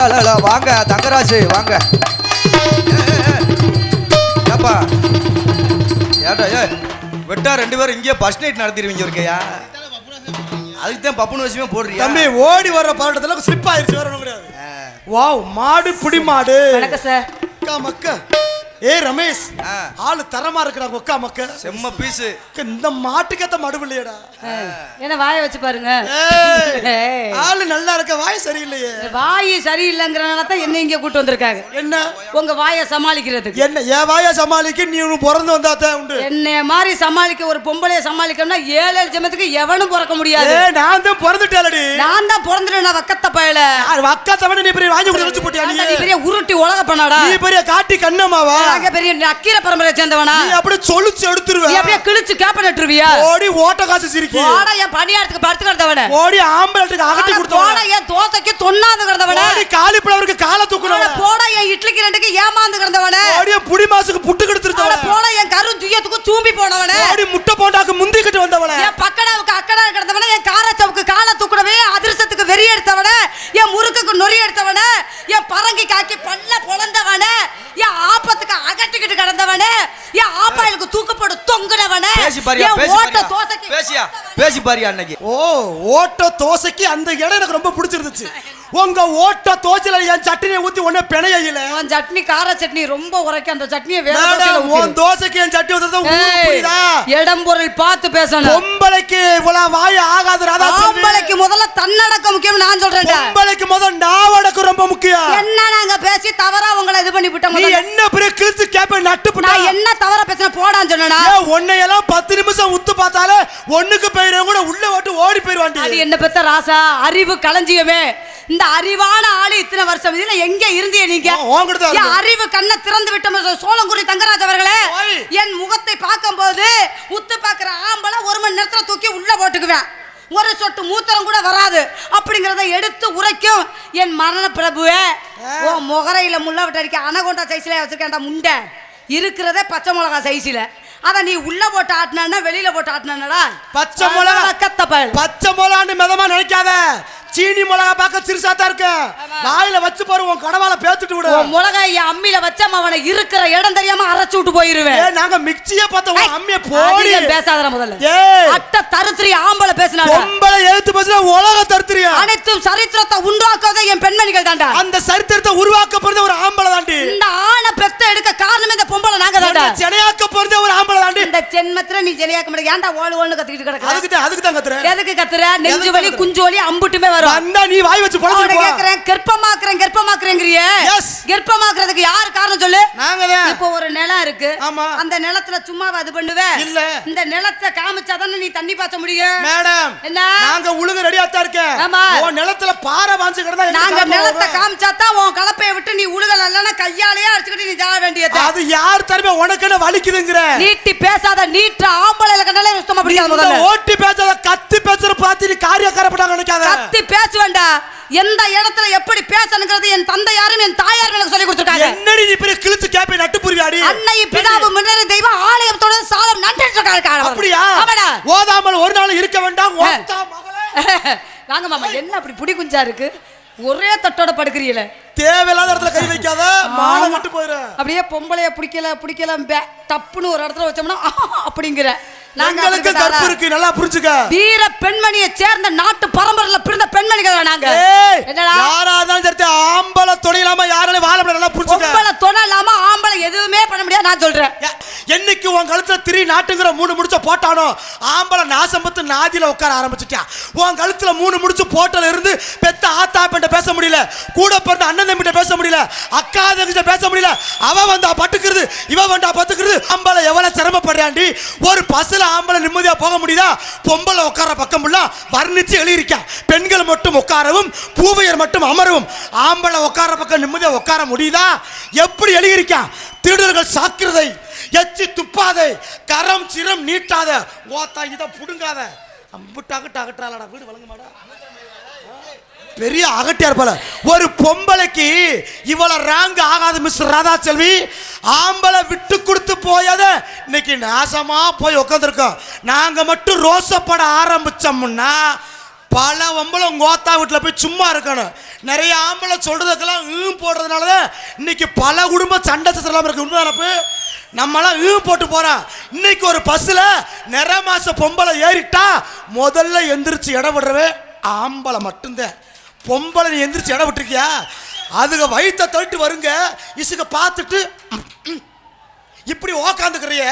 வாங்க தங்கராஜு வாங்க. ஏப்பா? ஏட்டா ஏ வெட்டா ரெண்டு பேரும் இங்கேயே ஃபர்ஸ்ட் நைட் நடத்திடுவீங்க இருக்கையா அதுக்கு தான் பப்புனு விஷயமே போடுறியா? தம்பி ஓடி வர்ற பாடத்துல ஸ்லிப் ஆயிருச்சு வேற ஒண்ணும் கிடையாது. வாவ் மாடு புடி மாடு. வணக்கம் சார் மக்க. ஏய் ரமேஷ். ஆளு தரமா இருக்கிறா ஒக்கா மக்க செம்ம பீஸு. இந்த மாட்டுக்கேத்த மடு இல்லையடா. என்ன வாயை வச்சு பாருங்க. ஆளு நல்லா இருக்க வாய் சரியில்லையே. வாய் சரியில்லைங்கிறனால தான் என்ன இங்க கூட்டு வந்திருக்காங்க. என்ன? உங்க வாயை சமாளிக்கிறதுக்கு. என்ன என் வாய சமாளிக்க நீ பிறந்து வந்தாத்தான் உண்டு. என்னைய மாதிரி சமாளிக்க ஒரு பொம்பளைய சமாளிக்கணும்னா ஏழு ஏழு ஜமத்துக்கு எவனும் பிறக்க முடியாது. நான் தான் பிறந்துட்டேலடி நான் தான் பிறந்துட்டேன் வக்கத்த பயல. அக்கா தவிர நீ பெரிய வாங்கி கொடுத்து வச்சு போட்டியா நீ? பெரிய உருட்டி உலக பண்ணாடா. நீ பெரிய காட்டி கண்ணம்மாவா? அங்க பெரிய அக்கீர பரம்பரை சேர்ந்தவனா? நீ அப்படியே சொலுச்சு எடுத்துருவ. அப்படியே கிழிச்சு கேப்ப நட்டுருவியா? ஓடி ஓட்ட காசு சிரிக்கி. போடா என் பணியாரத்துக்கு படுத்து கிடந்தவன. ஓடி ஆம்பளத்துக்கு அகட்டி கொடுத்தவன. என் தோசைக்கு தொண்ணாந்து கிடந்தவன. ஓடி காலிப்பழவருக்கு காலை தூக்குறவன போடா என் இட்லிக்கு ரெண்டுக்கு ஏமாந்து கிடந்தவன. ஓடி புடி மாசுக்கு புட்டு கெடுத்துருத்தவன. போடா என் கரு துயத்துக்கு சூம்பி போனவன. ஓடி முட்டை போண்டாக்கு முந்தி கட்டு வந்தவன. என் பக்கடாவுக்கு அக்கடா கிடந்தவன. என் காரச்சவுக்கு காலை தூக்குனவே அதிர்ஷ்டத்துக்கு வெறி எடுத்தவன என் முறுக்குக்கு நொறி எடுத்தவன என் பரங்கி காக்கி பல்ல பொழந்தவன என் ஆப்பத்துக்கு அகட்டிக்கிட்டு கிடந்தவன என் தூக்கப்பட்டு தொங்குனவன பேசி பாரியா பேசி ஓட்ட தோசைக்கு பேசியா பேசி பாரியா அன்னைக்கு. ஓ ஓட்ட தோசைக்கு அந்த இடம் எனக்கு ரொம்ப பிடிச்சிருந்துச்சு. உங்க ஓட்ட தோசையில என் சட்னியை ஊத்தி ஒண்ணே பிணையில அவன் சட்னி கார சட்னி ரொம்ப உரைக்கும். அந்த சட்னியை வேற உன். தோசைக்கு என் சட்னி ஊத்துறது புரியுதா? இடம் பொருள் பார்த்து பேசணும். பொம்பளைக்கு இவ்வளவு வாய் ஆகாது ராதா ஆம்பளைக்கு முதல்ல தன்னடக்கம் முக்கியம் நான் சொல்றேன் பொம்பளைக்கு முதல் நாவடக்கு ரொம்ப முக்கியம். என்ன நாங்க பேசி தவறா உங்களை இது பண்ணி விட்டோம் நீ முதல்ல. என்ன பெரிய கிழிச்சு கேப்ப நட்டு புட்டா? நான் என்ன போடான்னு சொன்னா உன்னையெல்லாம் பத்து நிமிஷம் உத்து பார்த்தாலே ஒண்ணுக்கு போயிடும் கூட உள்ள விட்டு ஓடி போயிருவாண்டி அது என்ன பெத்த ராசா? அறிவு களஞ்சியமே. இந்த அறிவான ஆளு இத்தனை வருஷம். இதுல எங்க இருந்தீங்க நீங்க. அறிவு கண்ணை திறந்து விட்ட சோழங்குடி தங்கராஜ் அவர்களே. என் முகத்தை பார்க்கும்போது உத்து பார்க்கிற ஆம்பளை ஒரு மணி நேரத்துல தூக்கி உள்ள போட்டுக்குவேன். ஒரு சொட்டு மூத்திரம் கூட வராது. அப்படிங்கறத எடுத்து உரைக்கும் என் மரண பிரபுவே ஓ முகரையில முள்ள விட்டு அடிக்க அனகொண்டா சைஸ்ல வச்சிருக்கேன்டா முண்டை. இருக்கிறதே பச்சை மிளகா சைஸ்ல அத நீ உள்ள போட்டு ஆட்டினா வெளியில போட்டு ஆட்டினாடா பச்சை மிளகா. கத்தப்பல் பச்சை மிளகான்னு மிதமா நினைக்காத. சீனி மிளகா பார்க்க சிறுசா தான் இருக்கு. வாயில வச்சு பாரு உன் கடவால பேத்துட்டு விடு. என் அம்மியில வச்சா அவனை இருக்கிற இடம் தெரியாம அரைச்சு விட்டு போயிருவேன். நாங்க மிக்சியே பார்த்த உன் அம்மிய போடி. பேசாதடா முதல்ல. அட்ட தருத்திரி ஆம்பளை பேசினாங்க பொம்பளை எழுத்து பேசுனா உலக தருத்திரியா? அனைத்தும் சரித்திரத்தை உண்டாக்குவதே என் பெண்மணிகள் தாண்டா. அந்த சரித்திரத்தை உருவாக்க ஒரு ஆம்பளை தாண்டி. இந்த ஆணை பெத்த எடுக்க காரணமே நாங்க தாண்டா இந்த செனையாக்க பிறந்த ஒரு ஆம்பளை ஜென்மத்துல நீ ஜெனியாக்க முடியாது ஏன்டா ஓடு ஓடுன்னு கத்திக்கிட்டு கிடக்குற? அதுக்கு தான் அதுக்கு தான் கத்துறேன் எதுக்கு கத்துற? நெஞ்சு வலி? குஞ்சு வலி அம்புட்டுமே வரும். வந்தா நீ வாய் வச்சு பழச்சிட்டு போ. கேக்குறேன் கர்ப்பமாக்குறேன் கர்ப்பமாக்குறேங்கிறியே? Yes. கர்ப்பமாக்குறதுக்கு யாரு காரணம் சொல்லு? நாங்க தான். இப்போ ஒரு நிலம் இருக்கு. ஆமா. அந்த நிலத்துல சும்மா அது பண்ணுவ? இல்ல. இந்த நிலத்தை காமிச்சாதானே நீ தண்ணி பாய்ச்ச முடியும். மேடம் என்ன? நாங்க உழுகு ரெடியா தான் இருக்கேன். ஆமா. உன் நிலத்துல பாறை வாஞ்சு கிடந்தா நாங்க நிலத்தை வரும்? காமிச்சாதான் உன் கலப்பையை விட்டு நீ உழுகல. இல்லைன்னா கையாலேயே அடிச்சுக்கிட்டு நீ ஜாக வேண்டியது அது யார் தரமே உனக்கு என்ன வலிக்குதுங்கிற. நீட்டி பேசாத நீட்ட ஆம்பளை கண்டாலே சுத்தமா பிடிக்காத முதல்ல. ஓட்டி பேசாத கத்தி பேசுற பார்த்து நீ காரியக்காரப்பட்டாங்க நினைக்காத. கத்தி பேச வேண்டாம் எந்த இடத்துல எப்படி பேசணுங்கிறது என் தந்தை யாரும் என் தாயாரும் எனக்கு சொல்லி கொடுத்துருக்காங்க. என்னடி நீ பெரிய கிழிச்சு கேப்பை நட்டு புரியாடி? அன்னை பிதாவு முன்னேறி தெய்வம் ஆலயத்தோட சாலம் நன்றி இருக்காங்க அப்படியா? ஆமாடா. ஓதாமல் ஒரு நாள் இருக்க வேண்டாம். வாங்க மாமா என்ன அப்படி புடி குஞ்சா இருக்கு? ஒரே தட்டோட படுக்கிறீங்களே. தேவையில்லாத இடத்துல கை வைக்காத மானம் விட்டு போயிரு. அப்படியே பொம்பளைய பிடிக்கல பிடிக்கல தப்புன்னு ஒரு இடத்துல வச்சோம்னா அப்படிங்கிற. எங்களுக்கு அப்படிப்பட்ட கற்பு? இருக்கு நல்லா புரிஞ்சுக்க. வீர பெண்மணியை சேர்ந்த நாட்டு பரம்பரையில பிறந்த பெண்மணிகள் நாங்க? யாரா இருந்தாலும் சரி ஆம்பளை துணை இல்லாம யாராலையும் வாழ முடியாது நல்லா புரிஞ்சுக்க. பொம்பளை துணை இல்லாம ஆம்பளை எதுவுமே பண்ண முடியாது நான் சொல்றேன். என்னைக்கு உன் கழுத்துல திரி நாட்டுங்கிற மூணு முடிச்ச போட்டானோ ஆம்பளை நாசம் பத்து நாதியில உட்கார ஆரம்பிச்சிட்டியா? உன் கழுத்துல மூணு முடிச்சு போட்டல இருந்து பெத்த ஆத்தா பெண்ட பேச முடியல கூட பிறந்த அண்ணன் தம்பிட்ட பேச முடியல அக்கா தங்கிட்ட பேச முடியல அவ வந்தா பட்டுக்கிறது இவ வந்தா பத்துக்கிறது ஆம்பளை எவ்வளவு சிரமப்படுறாண்டி ஒரு இடத்துல ஆம்பளை நிம்மதியா போக முடியுதா? பொம்பளை உட்கார பக்கம் ஃபுல்லா வர்ணிச்சு எழுதியிருக்கா. பெண்கள் மட்டும் உட்காரவும் பூவையர் மட்டும் அமரவும். ஆம்பளை உட்கார பக்கம் நிம்மதியா உட்கார முடியுதா? எப்படி எழுதியிருக்கா? திருடர்கள் சாக்கிரதை எச்சி துப்பாதை கரம் சிரம் நீட்டாத. ஓத்தா இதை புடுங்காத. அம்புட்டாகட்டு அகற்றாலடா வீடு வழங்க மாட்டா பெரிய அகட்டியார் போல. ஒரு பொம்பளைக்கு இவ்வளவு ரேங்க் ஆகாது மிஸ் ராதா செல்வி ஆம்பளை விட்டு கொடுத்து போயாத இன்னைக்கு நாசமா போய் உட்காந்துருக்கோம் நாங்க மட்டும் ரோசப்பட ஆரம்பிச்சோம்னா பல வம்பளம் கோத்தா வீட்டில் போய் சும்மா இருக்கணும். நிறைய ஆம்பளை சொல்றதுக்கெல்லாம் ஈம் போடுறதுனால தான் இன்னைக்கு பல குடும்ப சண்டை சச்சரலாம் இருக்கு. உண்மை நம்மளாம் ஈம் போட்டு போகிறோம் இன்னைக்கு ஒரு பஸ்ஸில் நிற மாச பொம்பளை ஏறிட்டா முதல்ல எந்திரிச்சு இடம் விடுறவே ஆம்பளை மட்டும்தான். பொம்பளை நீ எந்திரிச்சு இடம் விட்டுருக்கியா? அதுக வயிற்ற தள்ளிட்டு வருங்க. இசுக பார்த்துட்டு இப்படி உக்காந்துக்கிறிய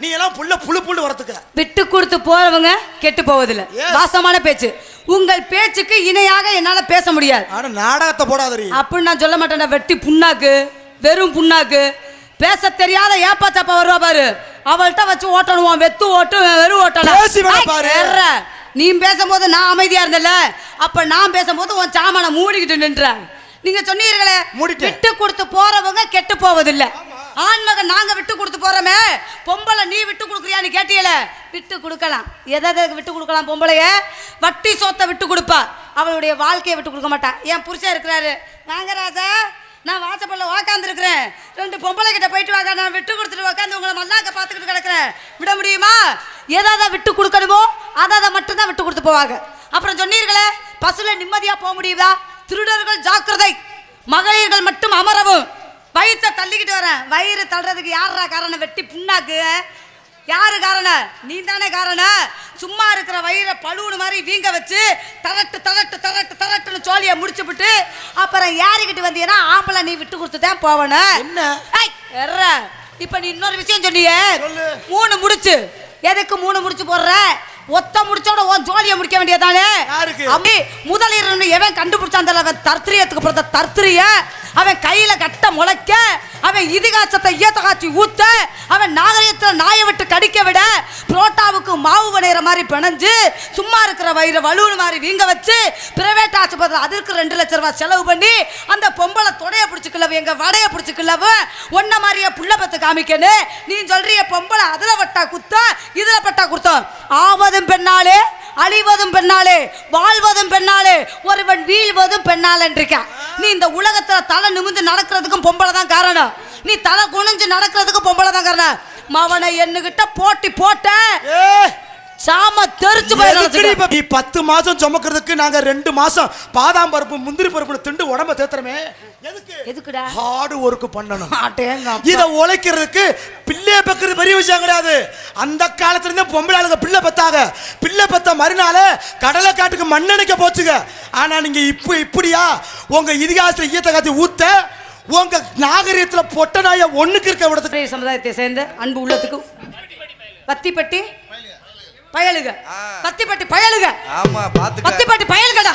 நீ எல்லாம் புள்ள புழு புழு வரத்துக்க. விட்டு கொடுத்து போறவங்க கெட்டு போவதில்லை. வாசமான பேச்சு. உங்கள் பேச்சுக்கு இணையாக என்னால பேச முடியாது. ஆனா நாடகத்தை போடாதீ அப்படின்னு நான் சொல்ல மாட்டேன் வெட்டி புண்ணாக்கு வெறும் புண்ணாக்கு. பேச தெரியாத ஏப்பா சப்பா வருவா பாரு. அவள்கிட்ட வச்சு ஓட்டணுவான் வெத்து ஓட்டு வெறும் ஓட்டலாம் நீ பேசும்போது நான் அமைதியா இருந்தல அப்ப நான் பேசும்போது உன் சாமான மூடிக்கிட்டு நின்ற. நீங்க சொன்னீர்களே. விட்டு கொடுத்து போறவங்க கெட்டு போவதில்லை. ஆண்மகன் நாங்க விட்டு கொடுத்து போறோமே. பொம்பளை நீ விட்டு கொடுக்குறியான்னு கேட்டியல விட்டு கொடுக்கலாம். எதை விட்டு கொடுக்கலாம் பொம்பளைய? வட்டி சொத்தை விட்டு கொடுப்பா. அவளுடைய வாழ்க்கையை விட்டு கொடுக்க மாட்டா. என் புருஷன் இருக்கிறாரு. வாங்க ராஜா நான் வாசப்பல்ல உக்காந்துருக்கிறேன். ரெண்டு பொம்பளை கிட்ட போயிட்டு வாங்க. நான் விட்டு கொடுத்துட்டு உக்காந்து உங்களை மல்லாக்க பார்த்துக்கிட்டு கிடக்குறேன். விட முடியுமா? எதை எதை விட்டு கொடுக்கணுமோ அதை அதை மட்டும்தான் விட்டு கொடுத்து போவாங்க. அப்புறம் சொன்னீர்களே பஸ்ஸில் நிம்மதியாக போக முடியுதா? திருடர்கள் ஜாக்கிரதை. மகளிர்கள் மட்டும் அமரவும். வயிற்றை தள்ளிக்கிட்டு வரேன். வயிறு தள்ளுறதுக்கு யாரா காரணம்? வெட்டி புண்ணாக்கு. யாரு காரணம்? நீ தானே காரணம். சும்மா இருக்கிற வயிறை பழுவுனு மாதிரி வீங்க வச்சு தரட்டு தரட்டு தரட்டு தரட்டுன்னு சோழியை முடிச்சுப்புட்டு அப்புறம் யாருக்கிட்டு வந்தீங்கன்னா ஆம்பளை நீ விட்டு கொடுத்து தான் போவணும் என்ன? இப்ப நீ இன்னொரு விஷயம் சொன்னியே. மூணு முடிச்சு. எதுக்கு மூணு முடிச்சு போடுற? ஒத்த முடிச்சோட உன் ஜோலியை முடிக்க வேண்டியதானே யாருக்கு? அம்மி முதலீரன் எவன் கண்டுபிடிச்சான் அவன் தர்த்திரியத்துக்கு பிறந்த தர்த்திரிய அவன் கையில கட்ட முளைக்க அவன் இதிகாசத்தை ஈயத்த காய்ச்சி ஊத்த அவன் நாகரீகத்தில் நாயை விட்டு கடிக்க விட புரோட்டாவுக்கு மாவு வணையிற மாதிரி பிணைஞ்சு சும்மா இருக்கிற வயிறு வலுவுன்னு மாதிரி வீங்க வச்சு பிரைவேட் ஆஸ்பத்திரி அதற்கு ரெண்டு லட்ச ரூபாய் செலவு பண்ணி அந்த பொம்பளை தொடைய பிடிச்சிக்கலவு எங்கள் வடையை பிடிச்சிக்கலவு ஒன்ன மாதிரியே புள்ள பத்து காமிக்கணும் நீ சொல்றிய பொம்பளை அதில் பட்டா குத்தம் இதில் பட்டா குத்தம் ஆவதும் பெண்ணாலே அழிவதும் பெண்ணாலே வாழ்வதும் பெண்ணாலே ஒருவன் வீழ்வதும் பெண்ணாலன்றிருக்க நீ இந்த உலகத்தில் தலை நிமிந்து நடக்கிறதுக்கும் பொம்பளை தான் காரணம். நீ தலை குனிஞ்சு நடக்கிறதுக்கும் பொம்பளை தான் காரணம். மவனை என்கிட்ட போட்டி போட்ட சாம தெரிச்சு எதுக்குடி போய் இப்ப நீ பத்து மாசம் சுமக்கிறதுக்கு நாங்க ரெண்டு மாசம் பாதாம் பருப்பு முந்திரி பருப்பு திண்டு உடம்ப தேத்துறமே. எதுக்கு? எதுக்குடா? ஹார்டு ஒர்க் பண்ணணும். இத உழைக்கிறதுக்கு பிள்ளைய பெக்கிறது பெரிய விஷயம் கிடையாது. அந்த காலத்துல இருந்தே பொம்பளை ஆளுங்க பிள்ளை பெத்தாங்க. பிள்ளை பெத்த மறுநாள் கடலை காட்டுக்கு மண்ணெண்ணிக்க போச்சுங்க. ஆனா நீங்க இப்ப இப்படியா? உங்க இதிகாசத்துல ஈயத்தை காத்தி ஊத்த உங்க நாகரிகத்துல பொட்ட நாய ஒண்ணுக்கு இருக்க விடத்துக்கு சமுதாயத்தை சேர்ந்த அன்பு உள்ளத்துக்கு வத்திப்பட்டி பயலுக. ஆ. வத்திப்பட்டி பயலுக. ஆமா பாத்துக்க. வத்திப்பட்டி பயல்கடா.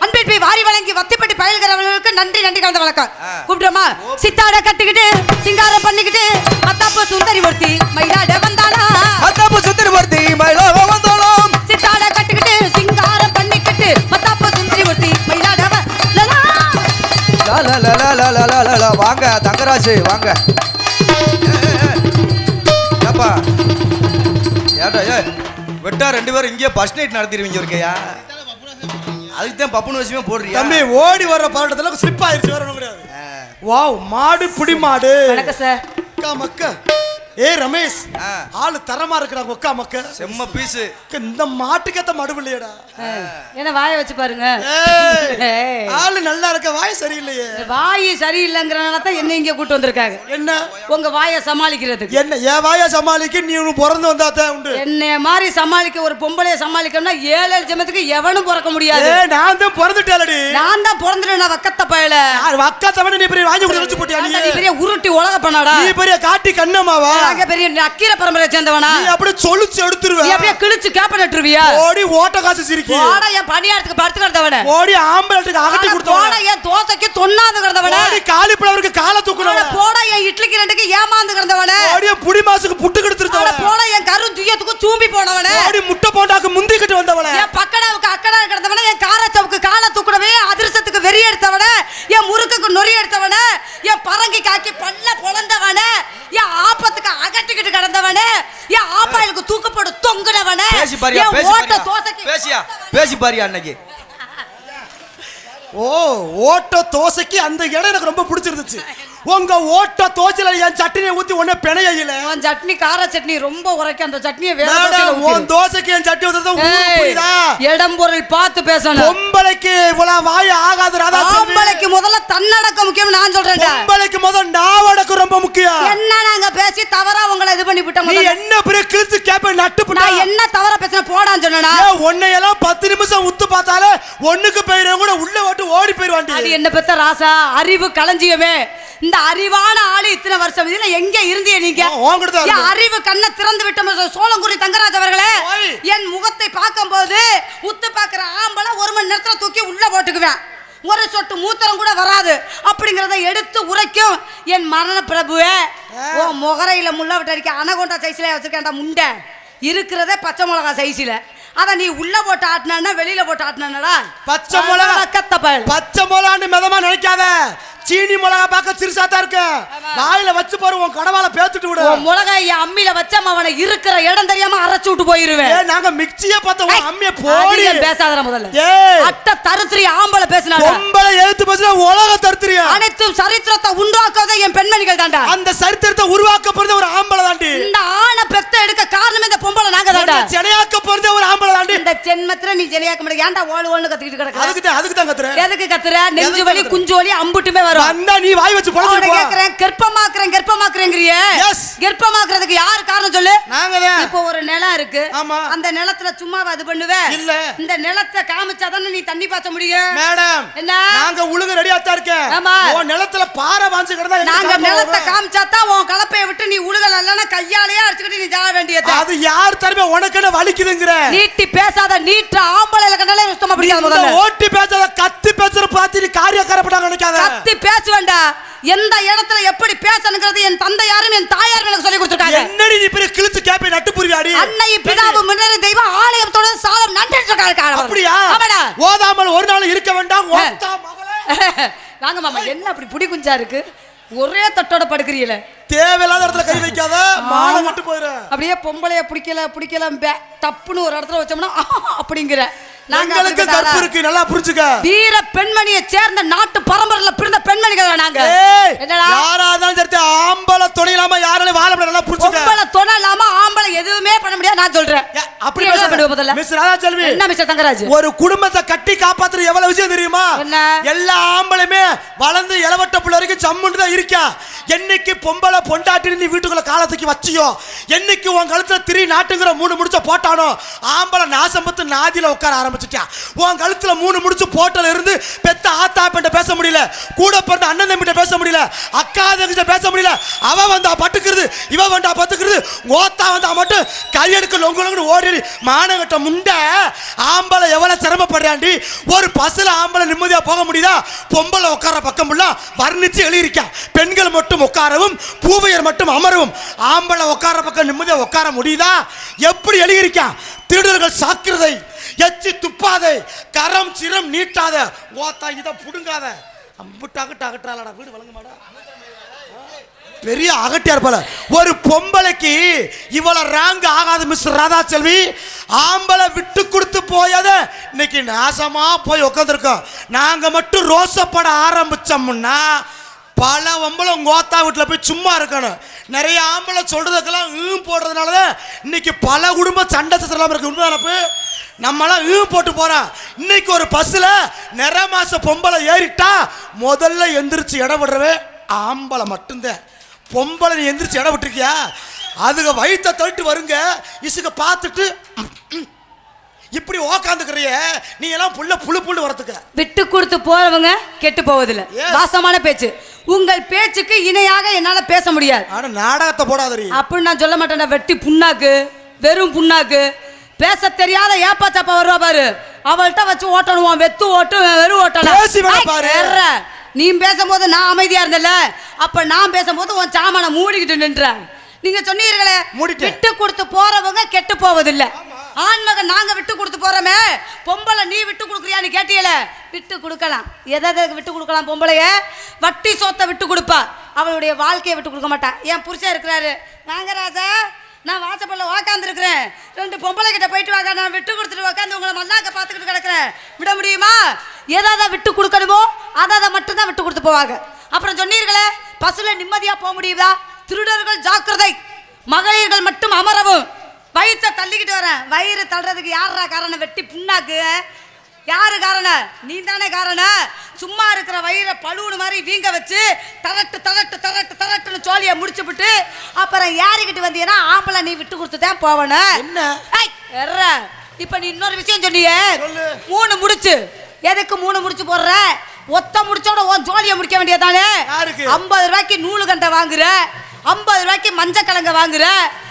அன்பில் போய் வாரி வழங்கி வத்திப்பட்டி பயல்கிறவர்களுக்கு நன்றி நன்றி கலந்த வணக்கம். ஆ. கூப்பிடுமா சித்தாட கட்டிக்கிட்டு சிங்காரம் பண்ணிக்கிட்டு அத்தாப்பு சுந்தரி மூர்த்தி மயிலாட வந்தாளா? அத்தாப்பு சுந்தரி மூர்த்தி மயிலாக வந்தோம் சித்தாட கட்டிக்கிட்டு சிங்காரம் பண்ணிக்கிட்டு வாங்க தங்கராஜ் வாங்க ஏப்பா ஏடா ஏ வெட்டா ரெண்டு பேரும் இங்கேயே ஃபர்ஸ்ட் நைட் நடத்திடுவீங்க இருக்கையா அதுக்கு தான் பப்புனு விஷயமே போடுறியா? தம்பி ஓடி வர்ற பாடத்துல ஸ்லிப் ஆயிருச்சு வேற ஒண்ணும் கிடையாது. வாவ் மாடு புடி மாடு. வணக்கம் சார் அக்கா மக்க ஏ ரமேஷ். ஆளு தரமா இருக்கிறாங்க அக்கா மக்க செம்ம பீஸு. இந்த மாட்டுக்கேத்த மடு இல்லையடா என்ன வாயை வச்சு பாருங்க. ஆளு நல்லா இருக்க வாய் சரியில்லையே. வாய் சரியில்லைங்கிறனால தான் என்ன இங்கே கூட்டு வந்திருக்காங்க. என்ன? உங்க வாயை சமாளிக்கிறதுக்கு. என்ன என் வாய சமாளிக்க நீ உனக்கு பிறந்து வந்தாத்தான் உண்டு. என்னைய மாதிரி சமாளிக்க ஒரு பொம்பளைய சமாளிக்கணும்னா ஏழு ஏழு ஜமத்துக்கு எவனும் பிறக்க முடியாது. ஏ நான் தான் பிறந்துட்டேலடி நான் தான் பிறந்துட்டேன் நான் வக்கத்த பயல. யார் அக்கா தவிர நீ பெரிய வாங்கி கொடுத்து வச்சு போட்டியா தான் நீ பெரிய உருட்டி உலக பண்ணாடா நீ பெரிய காட்டி கண்ணம்மாவா? நாங்க பெரிய அக்கீர பரம்பரையை சேர்ந்தவனா? நீ அப்படியே சொலுச்சு நீ எடுத்துருவ அப்படியே கிழிச்சு கேப்ப நட்டுருவியா? ஓடி ஓட்ட காசு சிரிக்கி. போட என் பணியாரத்துக்கு படுத்து கிடந்தவன. ஓடி ஆம்பளத்துக்கு அகட்டி கொடுத்தவன. என் தோசைக்கு தொண்ணாந்து கிடந்தவன. ஓடி காலிப்பழவருக்கு காலை தூக்குனவன. போட என் இட்லிக்கு ரெண்டுக்கு ஏமாந்து கிடந்தவன. ஓடிய புடி மாசுக்கு புட்டு கெடுத்துருந்தவன போட என் கரும் துயத்துக்கு சூம்பி போனவன. ஓடி முட்டை போண்டாக்கு முந்திக்கிட்டு வந்தவன. என் பக்கடாவுக்கு அக்கடா கிடந்தவன என் காரச்சவுக்கு காலை தூக்குனவே அதிர்ஷ்டத்துக்கு வெறி எடுத்தவன என் முறுக்குக்கு நொறி எடுத்தவன என் பரங்கி காக்கி பல்ல பொழந்தவன என் ஆப்பத்துக்கு அகட்டிக்கிட்டு கிடந்தவன என் ஆப்பாயிலுக்கு தூக்கப்போடு தொங்குனவன பேசி பாரியா பேசி ஓட்ட பாரியா. தோசைக்கு பேசியா பேசி பாரியா அன்னைக்கு. ஓ ஓட்ட தோசைக்கு அந்த இடம் எனக்கு ரொம்ப பிடிச்சிருந்துச்சு. உங்க ஓட்ட தோசையில என் சட்னியை ஊத்தி ஒண்ணு பிணையில உன் சட்னி கார சட்னி ரொம்ப உரைக்க அந்த சட்னியை வேற. உன் தோசைக்கு என் சட்னி ஊத்துறது இடம் பொருள் பார்த்து பேசணும். பொம்பளைக்கு இவ்வளவு வாய ஆகாது ராதா ஆம்பளைக்கு முதல்ல தன்னடக்கம் முக்கியம் நான் சொல்றேன்டா. பொம்பளைக்கு முதல் நாவடக்கு ரொம்ப முக்கியம். என்ன நாங்க பேசி தவறா உங்களை இது பண்ணி விட்டோம் நீ முதல்ல. என்ன பெரிய கிழிச்சு கேப்ப நட்டு நான் என்ன தவறா பேசுன போடான்னு சொன்னா உன்னையெல்லாம் பத்து நிமிஷம் உத்து பார்த்தாலே ஒண்ணுக்கு போயிடும் கூட உள்ள விட்டு ஓடி போயிருவாண்டி என்ன பெத்த ராசா? அறிவு களஞ்சியமே. இந்த அறிவான ஆளு இத்தனை வருஷம் இதுல எங்க இருந்தீங்க நீங்க? என். அறிவு கண்ணை திறந்து விட்டோம் சோழங்குடி தங்கராஜ் அவர்களே. என் முகத்தை பார்க்கும்போது உத்து பார்க்கிற ஆம்பளை ஒரு மணி நேரத்துல தூக்கி உள்ள போட்டுக்குவேன். ஒரு சொட்டு மூத்திரம் கூட வராது. அப்படிங்கறத எடுத்து உரைக்கும் என் மரண பிரபுவே. ஓ முகரையில முள்ள விட்டு அடிக்க அனகொண்டா சைஸ்ல வச்சிருக்கேன்டா முண்டை. இருக்கிறதே பச்சை மிளகா சைஸ்ல. அத நீ உள்ள போட்டு ஆட்டினா வெளியில போட்டு ஆட்டினாடா பச்சை மிளகா. கத்த பச்சை மிளகான்னு மிதமா நினைக்காத. சீனி மிளகா பார்க்க சிறுசா தான் இருக்கு. வாயில வச்சு பாரு உன் கடவால பேத்துட்டு விடு. மிளகாய் அம்மியில வச்சா அவனை இருக்கிற இடம் தெரியாம அரைச்சு விட்டு போயிருவேன். நாங்க மிக்சிய பார்த்த உன் அம்மிய போடி. பேசாதடா முதல்ல. அட்ட தருத்திரி ஆம்பளை பேசினாங்க. பொம்பளை எழுத்து பேசினா உலக தருத்திரியா? அனைத்தும் சரித்திரத்தை உண்டாக்குவதே என் பெண்மணிகள் தாண்டா. அந்த சரித்திரத்தை உருவாக்க போறது ஒரு ஆம்பளை தாண்டி. இந்த ஆணை பெத்த எடுக்க காரணமே இந்த பொம்பளை நாங்க தாண்டா. உன்னை சினையாக்க போறது ஒரு ஆம்பளை தாண்டி. இந்த ஜென்மத்துல நீ ஜெனியாக்க முடியாது. ஏன்டா ஓடு ஓடுன்னு கத்திக்கிட்டு கிடக்குற? அதுக்கு அதுக்கு தான் கத்துறேன். எதுக்கு கத்துற? நெஞ்சு வலி கத்துற? குஞ்சு வலி அம்புட்டுமே வரும். வந்தா நீ வாய் வச்சு பொழைச்சு கேக்குறேன் கர்ப்பமாக்குறேன் கர்ப்பமாக்குறேங்கிறியே Yes. கர்ப்பமாக்குறதுக்கு யார் காரணம் சொல்லு? நாங்க தான். இப்போ ஒரு நிலம் இருக்கு. ஆமா. அந்த நிலத்துல சும்மா அது பண்ணுவ? இல்ல. இந்த நிலத்தை காமிச்சாதானே நீ தண்ணி பாய்ச்ச முடியும். மேடம் என்ன? நாங்க உழுக ரெடியா தான் இருக்கேன். ஆமா. உன் நிலத்துல பாறை வாஞ்சு கிடந்தா நாங்க நிலத்தை வருவேன்? காமிச்சாதான் உன் கலப்பைய விட்டு நீ உழுகல. இல்லைன்னா கையாலேயே அடிச்சுக்கிட்டு நீ ஜாக வேண்டியது? அது யார் தரமே உனக்கு என்ன வலிக்குதுங்கிற? நீட்டி பேசாத நீட்ட ஆம்பளைல கண்டாலே சுத்தமா பிடிக்காத முதல்ல. ஓட்டி பேசாத கத்தி பேசுற பார்த்து நீ காரிய கரப்படாங்க நினைக்காத. கத்தி பேசுவேண்டா. எந்த இடத்துல எப்படி பேசணுங்கிறது என் தந்தையாரும் என் தாயாரும் எனக்கு சொல்லி கொடுத்துருக்காங்க. என்னடி நீ பெரிய கிழிச்சு கேப்பை நட்டு புரியாடி அன்னை பிதாவு முன்னேறி தெய்வம் ஆலயத்தோட சாலம் நன்றிட்டு இருக்காங்க அப்படியா? ஆமாடா. ஓதாமல் ஒரு நாள் இருக்க வேண்டாம். வாங்க மாமா என்ன அப்படி புடி குஞ்சா இருக்கு? ஒரே தட்டோட படுக்கிறீல தேவையில்லாத இடத்துல கை வைக்காத மானம் கட்டு போயிரு. அப்படியே பொம்பளைய பிடிக்கல பிடிக்கல தப்புன்னு ஒரு இடத்துல வச்சோம்னா அப்படிங்கிற. எங்களுக்கு கற்பு? இருக்கு நல்லா புரிஞ்சுக்க. வீர பெண்மணியை சேர்ந்த நாட்டு பரம்பரையில பிறந்த பெண்மணிகள் நாங்க? யாரா இருந்தாலும் சரி ஆம்பளை துணை இல்லாம யாராலையும் வாழ முடியாது நல்லா புரிஞ்சுக்க. பொம்பளை தொணை இல்லாம ஆம்பளை எதுவுமே பண்ண முடியாது நான் சொல்றேன். அப்படி முதல்ல? மிஸ் ராதா செல்வி என்ன மிஸ்டர் தங்கராஜ்? ஒரு குடும்பத்தை கட்டி காப்பாத்துறது எவ்வளவு விஷயம் தெரியுமா? எல்லா ஆம்பளையுமே வளர்ந்து இளவட்ட பிள்ளை வரைக்கும் சம்முன்னு தான் இருக்கா? என்னைக்கு பொம்பளை பொண்டாட்டி நீ வீட்டுக்குள்ள காலத்துக்கு வச்சியோ? என்னைக்கு உன் கழுத்துல திரி நாட்டுங்கிற மூணு முடிச்ச போட்டானோ? ஆம்பளை நாசம்பத்து நாதியில உட்கார ஆரம்பிச்சிட்டா உன் கழுத்துல மூணு முடிச்சு போட்டல இருந்து பெத்த ஆத்தா பெண்ட பேச முடியல. கூட பிறந்த அண்ணன் தம்பிட்ட பேச முடியல. அக்கா தங்கிட்ட பேச முடியல. அவ வந்தா பட்டுக்கிறது இவ வந்தா பத்துக்கிறது ஓத்தா வந்தா மட்டும் கையெடுக்க லொங்கு லொங்குன்னு ஓடி மானகட்ட முண்ட ஆம்பளை எவ்வளவு சிரமப்படுறாண்டி ஒரு பசுல ஆம்பளை நிம்மதியா போக முடியுதா? பொம்பளை உட்கார பக்கம் ஃபுல்லா வர்ணிச்சு எழுதியிருக்கா. பெண்கள் மட்டும் உட்காரவும் பூவையர் மட்டும் அமரவும். ஆம்பளை உட்கார பக்கம் நிம்மதியா உட்கார முடியுதா? எப்படி எழுதியிருக்கா? திருடர்கள் சாக்கிரதை. எச்சி துப்பாதே கரம் சிரம் நீட்டாத. ஓத்தா இதை புடுங்காத. அம்புட்டு அகட்டு அகட்டாளடா வீடு வழங்க மாடா பெரிய அகட்டியார் போல. ஒரு பொம்பளைக்கு இவ்வளவு ரேங்க் ஆகாது மிஸ் ராதா செல்வி ஆம்பளை விட்டு கொடுத்து போயத இன்னைக்கு நாசமா போய் உட்காந்துருக்கோம் நாங்க மட்டும் ரோசப்பட ஆரம்பிச்சோம்னா பல வம்பளம் கோத்தா வீட்டில் போய் சும்மா இருக்கணும். நிறைய ஆம்பளை சொல்கிறதுக்கெல்லாம் ஈம் போடுறதுனால தான் இன்னைக்கு பல குடும்ப சண்டை சச்சரலாம் இருக்கு. உண்மை நினப்பு? நம்மளாம் ஈ போட்டு போகிறோம் இன்னைக்கு ஒரு பஸ்ஸில் நிற மாதம் பொம்பளை ஏறிட்டா முதல்ல எந்திரிச்சு இடம் விடுறவே ஆம்பளை மட்டும்தான். பொம்பளை நீ எந்திரிச்சு இடம் விட்டுருக்கியா அதுக வயிற்ற தள்ளிட்டு வருங்க. இசுக பார்த்துட்டு இப்படி உக்காந்துக்கிறிய நீ எல்லாம் புள்ள புழு புழு வரத்துக்க. விட்டு கொடுத்து போறவங்க கெட்டு போவதில்லை. வாசமான பேச்சு. உங்கள் பேச்சுக்கு இணையாக என்னால பேச முடியாது. ஆனா நாடகத்தை போடாதரி அப்படின்னு நான் சொல்ல மாட்டேன் வெட்டி புண்ணாக்கு வெறும் புண்ணாக்கு. பேச தெரியாத ஏப்பா சாப்பா வருவா பாரு. அவள்கிட்ட வச்சு ஓட்டணுவான் வெத்து ஓட்டு வெறும். எர்ற. நீ பேசும்போது நான் அமைதியா இருந்தல அப்ப நான் பேசும்போது உன் சாமான மூடிக்கிட்டு நின்ற நீங்க சொன்னீர்களே. விட்டு கொடுத்து போறவங்க கெட்டு போவதில்லை. ஆண்மகன் நாங்க விட்டு கொடுத்து போறோமே. பொம்பளை நீ விட்டு கொடுக்குறியான்னு கேட்டியல விட்டு கொடுக்கலாம் எதை விட்டு கொடுக்கலாம் பொம்பளைய? வட்டி சொத்தை விட்டு கொடுப்பா அவளுடைய வாழ்க்கையை விட்டு கொடுக்க மாட்டா. என் புருஷன் இருக்கிறாரு. நாங்கராஜா நான் வாசப்பல்ல உக்காந்துருக்கிறேன். ரெண்டு பொம்பளை கிட்ட போயிட்டு வாங்க. நான் விட்டு கொடுத்துட்டு உக்காந்து உங்களை மல்லாக்க பார்த்துக்கிட்டு கிடக்குறேன். விட முடியுமா? எதை எதை விட்டு கொடுக்கணுமோ அதை அதை மட்டும்தான் விட்டு கொடுத்து போவாங்க. அப்புறம் சொன்னீர்களே பஸ்ல நிம்மதியா போக முடியுதா? திருடர்கள் ஜாக்கிரதை. மகளிர்கள் மட்டும் அமரவும் வயிற்றை தள்ளிக்கிட்டு வரேன் வயிறு தள்ளுறதுக்கு யாரா காரணம்? வெட்டி புண்ணாக்கு. யாரு காரணம்? நீ தானே காரணம். சும்மா இருக்கிற வயிறை பழுவுடு மாதிரி வீங்க வச்சு தரட்டு தரட்டு தரட்டு தரட்டுன்னு சோழியை முடிச்சுப்புட்டு அப்புறம் யாருக்கிட்டு வந்தீங்கன்னா ஆம்பளை நீ விட்டு கொடுத்து தான் போவணும் என்ன? இப்ப நீ இன்னொரு விஷயம் சொன்னியே. மூணு முடிச்சு. எதுக்கு மூணு முடிச்சு போடுற? ஒத்த முடிச்சோட உன் ஜோலியை முடிக்க வேண்டியதானே யாருக்கு? ஐம்பது ரூபாய்க்கு நூலு கண்டை வாங்குற. ஐம்பது ரூபாய்க்கு மஞ்சள் கிழங்க வாங்குற?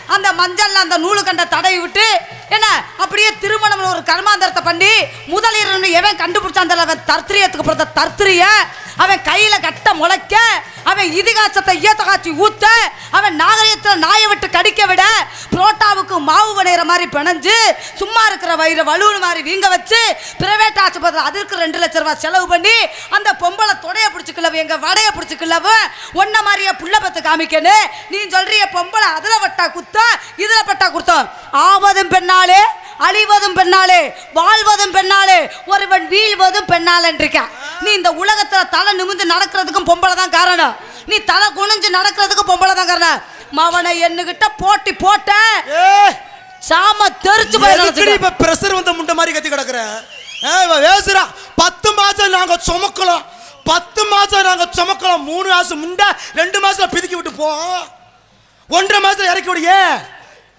அந்த மஞ்சள்ல அந்த நூலு கண்டை தடவி விட்டு என்ன அப்படியே திருமணம் ஒரு கர்மாந்தரத்தை பண்ணி முதலீரன் எவன் கண்டுபிடிச்சான் அந்த அவன் தர்த்திரியத்துக்கு பிறந்த தர்த்திரிய அவன் கையில் கட்ட முளைக்க அவன் இதிகாசத்தை ஈயத்த காட்சி ஊத்த அவன் நாகரிகத்தில் நாயை விட்டு கடிக்க விட புரோட்டாவுக்கு மாவு வணையிற மாதிரி பிணைஞ்சு சும்மா இருக்கிற வயிறு வலுவுன்னு மாதிரி வீங்க வச்சு பிரைவேட் ஆஸ்பத்திரி அதற்கு ரெண்டு லட்ச ரூபாய் செலவு பண்ணி அந்த பொம்பளை தொடைய பிடிச்சிக்கலவு எங்கள் வடையை பிடிச்சிக்கலவு ஒன்ன மாதிரியே புள்ள பத்து காமிக்கணும் நீ சொல்றிய பொம்பளை அதில் பட்டா குத்தம் இதில் பட்டா குத்தம் ஆவதும் பெண்ணாலே அழிவதும் பெண்ணாலே வாழ்வதும் பெண்ணாலே ஒருவன் வீழ்வதும் பெண்ணாலன்றிருக்க நீ இந்த உலகத்தில் தலை நிமிந்து நடக்கிறதுக்கும் பொம்பளை தான் காரணம். நீ தலை குனிஞ்சு நடக்கிறதுக்கும் பொம்பளை தான் காரணம் மவனை என்கிட்ட போட்டி போட்ட ஏ! சாம தெரிச்சு. இப்ப பிரஷர் வந்த முண்டை மாதிரி கத்தி கிடக்குற? வேசுறா. பத்து மாசம் நாங்க சுமக்கலாம் பத்து மாசம் நாங்க சுமக்கலாம் மூணு மாசம் முண்டை ரெண்டு மாசம் பிதுக்கி விட்டு போ. ஒன்றரை மாசம் இறக்கி விடியே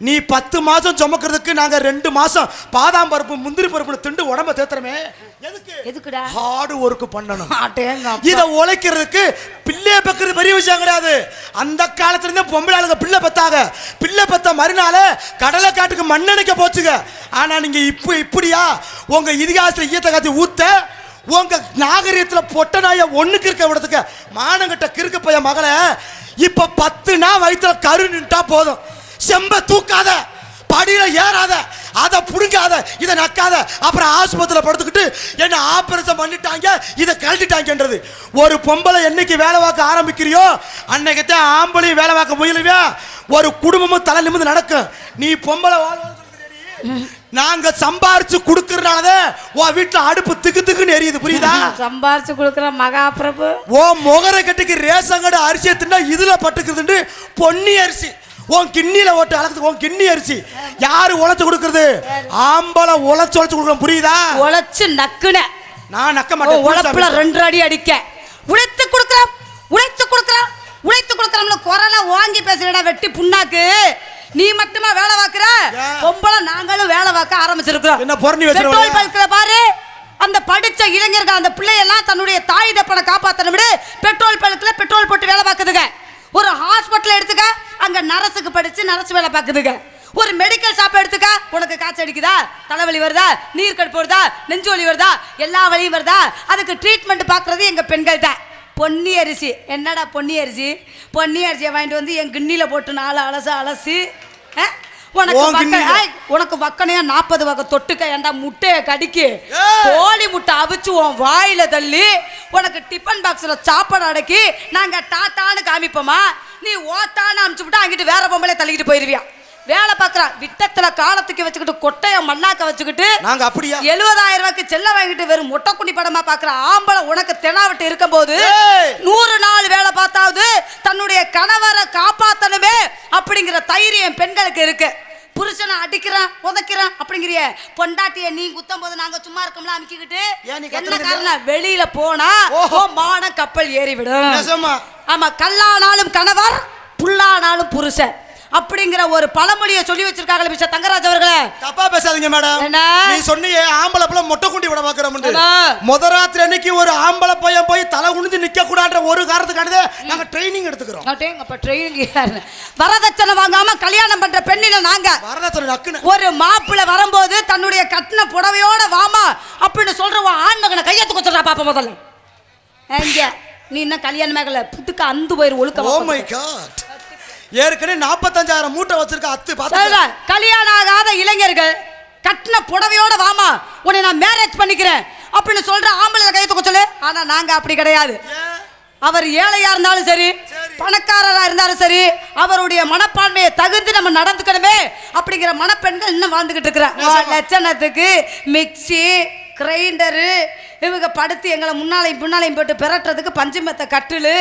நீ பத்து மாசம் சுமக்கிறதுக்கு நாங்க ரெண்டு மாசம் பாதாம் பருப்பு முந்திரி பருப்பு திண்டு உடம்ப தேத்துறமே. எதுக்கு? எதுக்குடா? ஹார்டு ஒர்க் பண்ணணும். ஆட்டேங்க இத உழைக்கிறதுக்கு பிள்ளைய பெக்கிறது பெரிய விஷயம் கிடையாது. அந்த காலத்துல இருந்தே பொம்பளை ஆளுங்க பிள்ளை பெத்தாங்க. பிள்ளை பெத்த மறுநாள் கடலை காட்டுக்கு மண்ணெண்ணிக்க போச்சுங்க. ஆனா நீங்க இப்போ இப்படியா? உங்க இதிகாசத்துல ஈத்த காத்தி ஊத்த உங்க நாகரீகத்துல பொட்ட நாய ஒண்ணுக்கு இருக்க விடத்துக்கு மானங்கிட்ட கிறுக்கு பையன் மகளை இப்ப பத்து நாள் வயிற்றுல கரு நின்ட்டா போதும். செம்ப தூக்காத படியில ஏறாத அதை புடுங்காத இதை நக்காத அப்புறம் ஆஸ்பத்திரியில் படுத்துக்கிட்டு என்ன ஆபரேஷன் பண்ணிட்டாங்க இதை கழட்டிட்டாங்கன்றது. ஒரு பொம்பளை என்னைக்கு வேலை பார்க்க ஆரம்பிக்கிறியோ அன்னைக்கு தான் ஆம்பளையும் வேலை பார்க்க முயலுவியா? ஒரு குடும்பமும் தலை நிமிந்து நடக்கும். நீ பொம்பளை. நாங்க சம்பாரிச்சு கொடுக்கறனாலதான் உன் வீட்டுல அடுப்பு திக்கு திக்குன்னு எரியுது புரியுதா? சம்பாரிச்சு கொடுக்குற மகாபிரபு ஓ முகர கட்டிக்கு ரேஷன் கடை அரிசியை தின்னா இதுல பட்டுக்குதுன்னு பொன்னி அரிசி. உன் கிண்ணில ஓட்டு அளக்குது உன் கிண்ணி அரிசி. யாரு உழைச்சு கொடுக்கறது? ஆம்பளை உழைச்சு உழைச்சு கொடுக்கணும் புரியுதா? உழைச்சு நக்குன. நான் நக்க மாட்டேன் உழைப்புல. ரெண்டு அடி அடிக்க. உழைத்து கொடுக்குறோம் உழைத்து கொடுக்குறோம் உழைத்து கொடுக்குறோம்ல குரலை வாங்கி பேசுறடா வெட்டி புண்ணாக்கு. நீ மட்டுமா வேலை பார்க்குற? பொம்பளை நாங்களும் வேலை பார்க்க ஆரம்பிச்சிருக்கிறோம். என்ன பொறணி? பெட்ரோல் பல்க்ல பாரு அந்த படிச்ச இளைஞர்கள் அந்த பிள்ளையெல்லாம் தன்னுடைய தாய் தப்பனை காப்பாத்தணும் விடு. பெட்ரோல் பல்க்ல பெட்ரோல் போட்டு வேலை பார்க்குதுங்க. ஒரு ஹாஸ்பிட்டல் எடுத்துக்க அங்க நரசுக்கு படிச்சு நரசு வேலை பார்க்குதுங்க. ஒரு மெடிக்கல் ஷாப் எடுத்துக்க உனக்கு காய்ச்சல் அடிக்குதா? தலைவலி வருதா? நீர் கடுப்பு வருதா நெஞ்சு வலி வருதா? எல்லா வலியும் வருதா? அதுக்கு ட்ரீட்மெண்ட் பார்க்குறது எங்க பெண்கள் தான் பொன்னி அரிசி. என்னடா பொன்னி அரிசி? பொன்னி அரிசியை வாங்கிட்டு வந்து என் கிண்ணியில் போட்டு நாலு அலசு அலசி ஆ? உனக்கு உனக்கு வக்கனையா நாற்பது வகை தொட்டுக்க ஏன்டா முட்டையை கடிக்கு. கோழி முட்டை அவிச்சு உன் வாயில தள்ளி உனக்கு டிஃபன் பாக்ஸ்ல சாப்பாடு அடக்கி நாங்க டாட்டான்னு காமிப்போமா? நீ ஓட்டான்னு அமுச்சு விட்டு அங்கிட்டு வேற பொம்பளை தள்ளிக்கிட்டு போயிருவியா? வேலை பார்க்குறான் விட்டத்துல காலத்துக்கு வச்சுக்கிட்டு கொட்டைய மல்லாக்க வச்சுக்கிட்டு நாங்க அப்படியா? எழுபதாயிரம் ரூபாய்க்கு செல்ல வாங்கிட்டு வெறும் மொட்டை குண்டி படமா பாக்குற ஆம்பளை உனக்கு தெனாவிட்டு இருக்கும் போது! நூறு நாள் வேலை பார்த்தாவது தன்னுடைய கணவரை காப்பாத்தணுமே அப்படிங்கிற தைரியம் பெண்களுக்கு இருக்கு. புருஷனை அடிக்கிறான் உதைக்கிறான் அப்படிங்கிறிய. பொண்டாட்டிய நீ குத்தும் போது நாங்க சும்மா இருக்கோம்ல அமுக்கிக்கிட்டு? என்ன காரணம்? வெளியில போனா மான கப்பல் ஏறி விடும் நெசமா ஆமா கல்லானாலும் கணவர் புல்லானாலும் புருஷன். அப்படிங்கிற ஒரு பழமொழியை சொல்லி வச்சிருக்காங்க மிஸ்டர் தங்கராஜ் அவர்களே. தப்பா பேசாதீங்க மேடம். என்ன? நீ சொன்னியே ஆம்பளை பிள்ளை மொட்டை குண்டி விட பாக்குறோம். முத ராத்திரி அன்னைக்கு ஒரு ஆம்பளை பையன் போய் தலை குனிஞ்சு நிக்க கூடாதுன்ற ஒரு காரணத்துக்கானதே நாங்க ட்ரைனிங் எடுத்துக்கிறோம். training யாருன்னு. வரதட்சணை வாங்காம கல்யாணம் பண்ற பெண்ணில நாங்க. வரதட்சணை நக்குன்னு ஒரு மாப்பிள்ளை வரும்போது தன்னுடைய கட்டின புடவையோட வாமா அப்படின்னு சொல்ற உன் ஆண் மகனை கையெழுத்து கொடுத்துடா பாப்பா முதல்ல. எங்க நீ என்ன கல்யாணம் ஆகல. புட்டுக்கு அந்து போயிரு ஓ ஒழுக்க மை காட் ஏற்கனவே நாற்பத்தஞ்சாயிரம் மூட்டை வச்சிருக்க அத்து பார்த்து கல்யாணம் ஆகாத இளைஞர்கள் கட்டின புடவையோட வாமா உன்னை நான் மேரேஜ் பண்ணிக்கிறேன் அப்படின்னு சொல்ற ஆம்பளை கையெழுத்து கொடுக்க சொல்லு. ஆனா நாங்க அப்படி கிடையாது. அவர் ஏழையா இருந்தாலும் சரி பணக்காரரா இருந்தாலும் சரி அவருடைய மனப்பான்மையை தகுந்து நம்ம நடந்துக்கணுமே அப்படிங்கிற மனப்பெண்கள் இன்னும் வாழ்ந்துகிட்டு இருக்கிறாங்க. லட்சணத்துக்கு மிக்சி கிரைண்டரு இவங்க படுத்து எங்களை முன்னாலையும் பின்னாலையும் போட்டு பிரட்டுறதுக்கு பஞ்சு மெத்த கட்டில்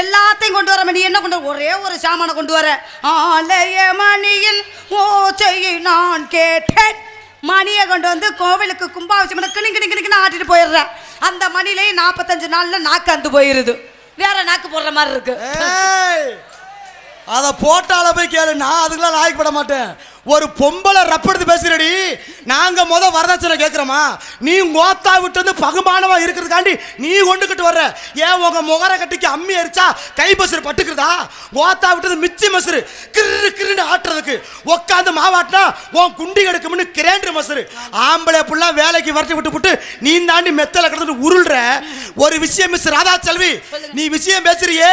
எல்லாத்தையும் கொண்டு வர நீ என்ன கொண்டு வர ஒரே ஒரு சாமானை கொண்டு வர. ஆலய மணியில் ஓசையை நான் கேட்டேன். மணியை கொண்டு வந்து கோவிலுக்கு கும்பாபிஷேகம் கிணி கிணி கிணிக்கின்னு ஆட்டிட்டு போயிடுறேன் அந்த மணிலேயே நாற்பத்தஞ்சு நாளில் நாக்கு அந்து போயிருது. வேற நாக்கு போடுற மாதிரி இருக்கு. அதை போட்டால போய் கேளு. நான் அதுக்கெல்லாம் லாய்க்கப்பட மாட்டேன். ஒரு பொம்பளை ரப்படுத்து பேசுறடி. நாங்க முத வரதட்சணை கேட்கிறோமா நீ கோத்தா விட்டு வந்து பகுமானமா இருக்கிறதுக்காண்டி நீ கொண்டுக்கிட்டு வர்ற. ஏன் உங்க முகர கட்டிக்கு அம்மி அரிச்சா கை பசுறு பட்டுக்கிறதா? கோத்தா விட்டது மிச்சி மசுறு கிரு கிருன்னு ஆட்டுறதுக்கு. உட்காந்து மாவாட்டினா உன் குண்டி கெடுக்கும்னு கிரேண்டு மசுறு. ஆம்பளை புள்ளா வேலைக்கு வரட்டி விட்டு விட்டு நீ தாண்டி மெத்தல கிடந்து உருள்ற. ஒரு விஷயம் மிஸ் ராதா செல்வி நீ விஷயம் பேசுறியே.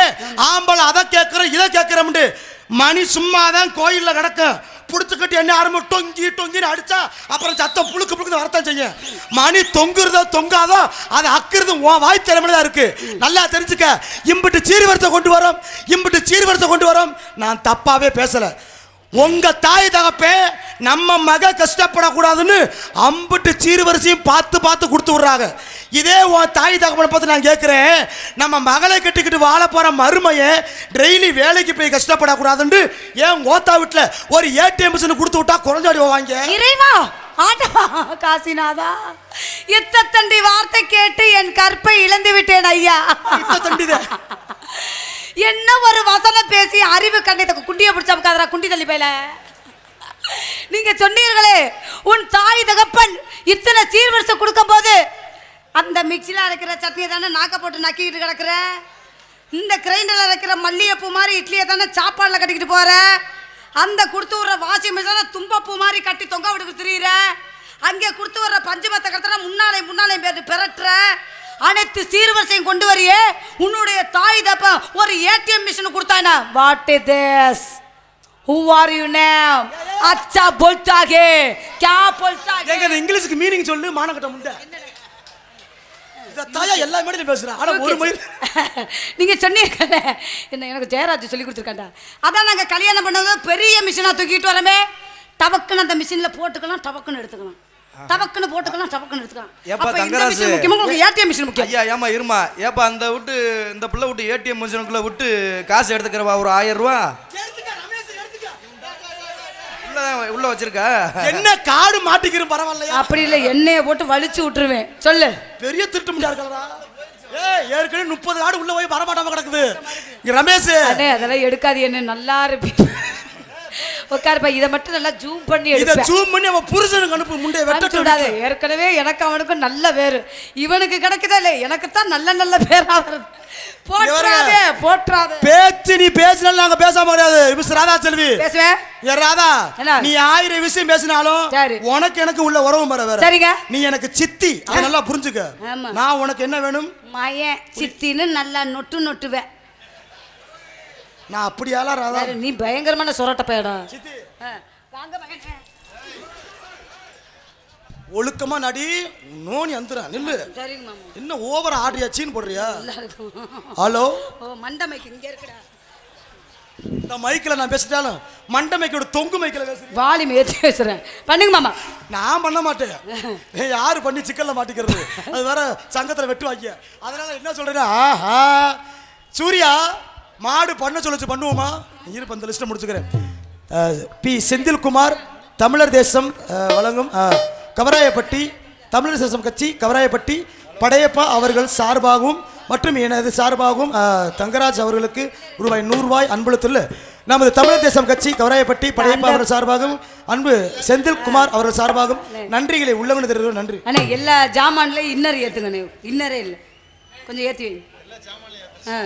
ஆம்பளை அதை கேட்குற இதை கேட்குறோம்னு மணி சும்மா தான் கோயிலில் கிடக்கும் பிடிச்சிக்கிட்டு என்ன ஆரம்பம் தொங்கி டொங்கின்னு அடிச்சா அப்புறம் சத்தம் புழுக்கு புழுக்கு வரத்தான் செய்யும். மணி தொங்குறதோ தொங்காதோ அதை அக்கிறது உன் வாய் திறமையில தான் இருக்கு. நல்லா தெரிஞ்சுக்க. இம்பிட்டு சீர்வரிசை கொண்டு வரோம். இம்பிட்டு சீர்வரிசை கொண்டு வரோம். நான் தப்பாவே பேசலை. உங்க தாய் தகப்பே நம்ம மக கஷ்டப்படக்கூடாதுன்னு அம்பிட்டு சீர்வரிசையும் பார்த்து பார்த்து கொடுத்து விட்றாங்க. இதே உன் தாய் தகப்பனை பார்த்து நான் கேட்குறேன் நம்ம மகளை கட்டிக்கிட்டு வாழ போகிற மருமையை டெய்லி வேலைக்கு போய் கஷ்டப்படக்கூடாதுன்னு ஏன் ஓத்தா வீட்டில் ஒரு ஏடிஎம் மிஷின் கொடுத்து விட்டா குறைஞ்சாடி போவாங்க இறைவா ஆண்டவா காசிநாதா இத்தத்தண்டி வார்த்தை கேட்டு என் கற்பை இழந்து விட்டேன் ஐயா. தண்டிதே என்ன ஒரு வசனம் பேசி அறிவு கண்ணத்தை குண்டியை பிடிச்ச உட்காதுரா குண்டி தள்ளி போயில? நீங்க சொன்னீர்களே உன் தாய் தகப்பன் இத்தனை சீர்வரிசை கொடுக்கும் போது அந்த மிக்சியில் அரைக்கிற சட்னியை தானே நாக்க போட்டு நக்கிக்கிட்டு கிடக்குற? இந்த கிரைண்டரில் அரைக்கிற மல்லிகைப்பூ மாதிரி இட்லியை தானே சாப்பாடில் கட்டிக்கிட்டு போற? அந்த கொடுத்து விட்ற வாஷிங் மிஷினை தும்பப்பூ மாதிரி கட்டி தொங்க விட்டு திரியிற? அங்கே கொடுத்து வர்ற பஞ்சமத்தை கடத்தினா முன்னாலே முன்னாலே பேர் பெரட்டுற? அனைத்து சீர்வரிசையும் கொண்டு வரியே. உன்னுடைய தாய் தப்ப ஒரு ஏடிஎம் மிஷின் கொடுத்தானா what is this who are you name அச்சா போல்டாகே கே போல்டாகே எங்க இங்கிலீஷுக்கு மீனிங் சொல்லு மானக்கட்ட முண்டை தாயா எல்லா மேடையும் பேசுறேன் ஆனா ஒரு மணி நீங்க சொன்னீங்கல்ல. என்ன எனக்கு ஜெயராஜ் சொல்லி கொடுத்துருக்காண்டா. அதான் நாங்க கல்யாணம் பண்ணது பெரிய மிஷினா தூக்கிட்டு வரமே. டபக்குன்னு அந்த மிஷின்ல போட்டுக்கலாம் டபக்குன்னு எடுத்துக்கலாம். டபக்குன்னு போட்டுக்கலாம் டபக்குன்னு எடுத்துக்கலாம் ஏப்பா தங்கராசு? முக்கியமா. உங்களுக்கு ஏடிஎம் மிஷின் முக்கியம். ஐயா ஏமா இருமா ஏப்பா அந்த விட்டு இந்த பிள்ளை விட்டு ஏடிஎம் மிஷினுக்குள்ள விட்டு காசு எடுத்துக்கிறவா? ஒரு ஆயிரம் ரூபா உள்ள வச்சிருக்க. என்ன காடு மாட்டிக்கிறோம் பரவாயில்லையா? அப்படி இல்லை எண்ணெயை போட்டு வலிச்சு விட்டுருவேன். சொல்லு. பெரிய திருட்டு முடியா இருக்கிறதா ஏய் ஏற்கனவே முப்பது காடு உள்ள போய் வரமாட்டாம கிடக்குது. இங்க ரமேஷ். அதெல்லாம் எடுக்காது என்ன நல்லா இருப்பி உட்காருப்பா இதை மட்டும் நல்லா ஜூம் பண்ணி இத ஜூம் பண்ணி அவன் புருஷனுக்கு அனுப்பு விடாத வெட்டட்டு ஏற்கனவே எனக்கு அவனுக்கும் நல்ல பேரு இவனுக்கு கிடைக்குதா இல்லை எனக்கு தான் நல்ல நல்ல பேரா வருது போற்றாதே போற்றாதே. பேச்சு நீ பேசினாலும் நாங்க பேசாம கிடையாது மிஸ் ராதா செல்வி. பேசுவேன்? ஏ ராதா என்ன? நீ ஆயிரம் விஷயம் பேசினாலும். உனக்கு எனக்கு உள்ள உறவு மர வேற. சரிங்க. நீ எனக்கு சித்தி. அதை நல்லா புரிஞ்சுக்க. நான் உனக்கு என்ன வேணும்? மயன் சித்தின்னு நல்லா நொட்டு நொட்டுவேன். நான் அப்படியாலாம் ராதா நீ பயங்கரமான சொரட்ட பையடா. ஒழுக்கமா நடி நோனி அந்துறா நில்லு. என்ன ஓவர் ஆடியாச்சின்னு போடுறியா? நல்லா இருக்கும் ஹலோ? ஓ மண்டமைக்கு இங்க இருக்குடா. இந்த மைக்கில் நான் பேசிட்டாலும் மண்டை மைக்கோட தொங்கு மைக்கில் பேசுறேன் வாலிம் ஏற்றி பேசுறேன். பண்ணுங்க மாமா. நான் பண்ண மாட்டேன். யாரு பண்ணி சிக்கல்ல மாட்டிக்கிறது? அது வேற சங்கத்துல வெட்டுவாங்க. அதனால என்ன சொல்றேன்னா ஆஹா சூர்யா மாடு பண்ண சொல்லிச்சு பண்ணுவோமா? இருப்ப அந்த லிஸ்ட்டை முடிச்சுக்கிறேன். பி. செந்தில்குமார் தமிழர் தேசம் வழங்கும் கவராயப்பட்டி தமிழர் தேசம் கட்சி கவராயப்பட்டி படையப்பா அவர்கள் சார்பாகவும் மற்றும் எனது சார்பாகவும் தங்கராஜ் அவர்களுக்கு ரூபாய் நூறுரூவாய் அன்பளித்துள்ள நமது தமிழர் தேசம் கட்சி கவராயப்பட்டி படையப்பா அவர்கள் சார்பாகவும் அன்பு செந்தில்குமார் அவர்கள் சார்பாகவும் நன்றிகளை உள்ளவனு தெரிவிக்கிறோம் நன்றி. அண்ணே எல்லா ஜாமான்லையும் இன்னர் ஏற்றுங்கண்ணே இன்னரே இல்லை. கொஞ்சம் ஏற்றி வைங்க ஆ.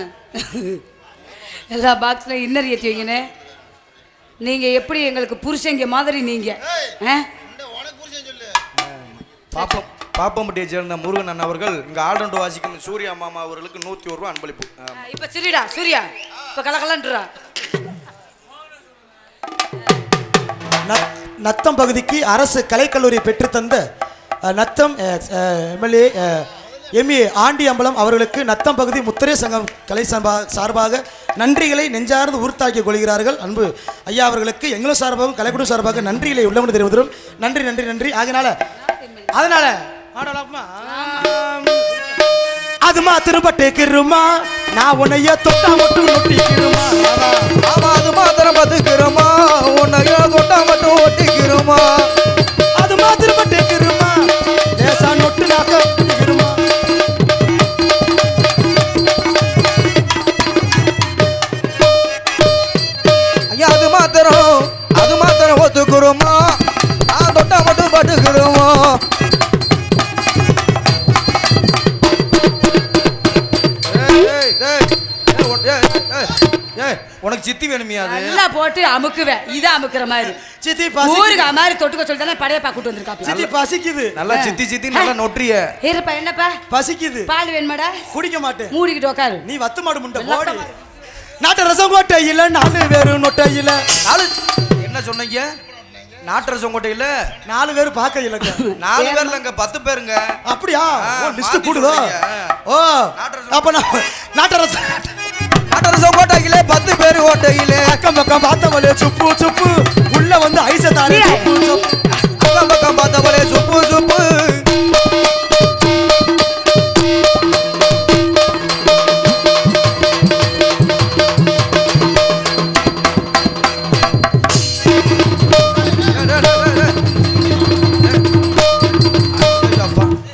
எல்லா பாக்ஸ்லையும் இன்னர் ஏற்றி வைங்கண்ணே. நீங்கள் எப்படி எங்களுக்கு புருஷங்க மாதிரி நீங்கள் பாப்பம் பாப்பம்பட்டியை சேர்ந்த முருகன் அண்ணன் அவர்கள் இங்க ஆல்ரவுண்ட் வாசிக்கும் சூர்யா மாமா அவர்களுக்கு நூத்தி ஒரு ரூபா அன்பளிப்பு. இப்போ சரிடா சூர்யா. இப்போ கலக்கலன்றா நத்- நத்தம் பகுதிக்கு அரசு கலைக்கல்லூரி பெற்றுத்தந்த நத்தம் எம்எல்ஏ எம்ஏ ஆண்டி அம்பலம் அவர்களுக்கு நத்தம் பகுதி முத்திரை சங்கம் கலை சம்பா சார்பாக நன்றிகளை நெஞ்சார்ந்து உறுத்தாக்கி கொள்கிறார்கள். அன்பு ஐயா அவர்களுக்கு எங்களும் சார்பாகவும் கலைக்குழு சார்பாக நன்றிகளை உள்ளவனு தெரிவிக்கிறோம் நன்றி நன்றி நன்றி. அதனால அதனால அதுமா அது மாத்திரம் கிருமா நான் உன்னைய தொட்டா மட்டும் ஒட்டிக்கிறோமா? ஆமா அது மாத்திரம் பத்துக்கிறோமா உன்னைய தொட்டா மட்டும் ஒட்டிக்கிறோமா? வேணுமியா அது? நல்லா போட்டு அமுக்குவேன். இதை அமுக்குற மாதிரி. சித்தி பசி ஊருக்கு மாதிரி தொட்டுக்க சொல்லி தானே படையப்பா கூட்டு சித்தி பசிக்குது. நல்லா சித்தி சித்தி நல்லா நொற்றிய. இருப்பா என்னப்பா? பசிக்குது. பால் வேணுமாடா? குடிக்க மாட்டேன். மூடிக்கிட்டு உட்காரு நீ வத்து மாடு முண்டை போடி. நாட்டு ரசம் கோட்டையில நாலு பேரு நொட்டையில நாலு என்ன சொன்னீங்க? நாட்டரசம் கோட்டையில? நாலு பேரு பார்க்க இல்லைங்க. நாலு பேர்ல இங்க பத்து பேருங்க. அப்படியா? லிஸ்ட் கூடுதோ. ஓ அப்ப நான் நாட்டரசம் நாட்டரசம் கோட்டையிலே பத்து பேர் ஓட்டையிலே அக்கம் பக்கம் பார்த்தவளே சுப்பு சுப்பு. உள்ள வந்து ஐச சுப்பு அக்கம் பக்கம் பார்த்தவளே சுப்பு சுப்பு.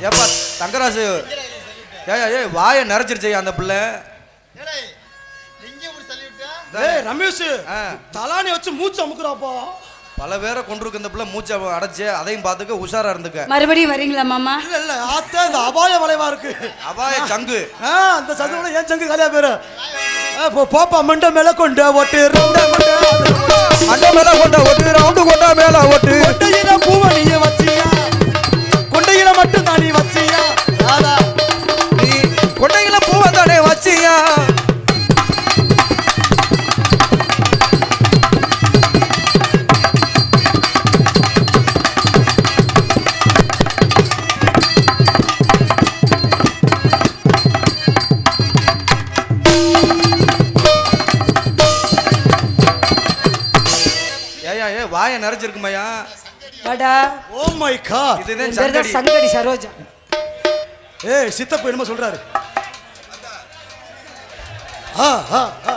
ஏப்பா தங்கராசு. ஏய் ஏய் வாயை நிறைச்சிருச்சே அந்த பிள்ளை. ரமேஷ் ஆ. தலானி வச்சு மூச்சு அமுக்குறாப்பா? பல பேரை கொண்டிருக்க இந்த பிள்ளை மூச்சை அடைச்சு அதையும் பார்த்துக்க உஷாரா இருந்துக்க. மறுபடியும் வரீங்களா மாமா? இல்ல இல்ல ஆத்தா இந்த அபாய வளைவா இருக்கு. அபாய சங்கு. அந்த சதுவோட ஏன் சங்கு கதையா பேரு? போப்பா மண்டை மேல கொண்டு ஓட்டு ரெண்ட மண்டை மேல கொண்ட ஒட்டு. ரவுண்டு கொண்டா மேல ஒட்டு. கொண்டையில பூவை நீ வச்சியா? காட் இதுதான் பேர் தான் சங்கடி சங்கடி சரோஜா ஏய் சித்தப்பா என்னமோ சொல்றாரு. ஆ ஆ ஆ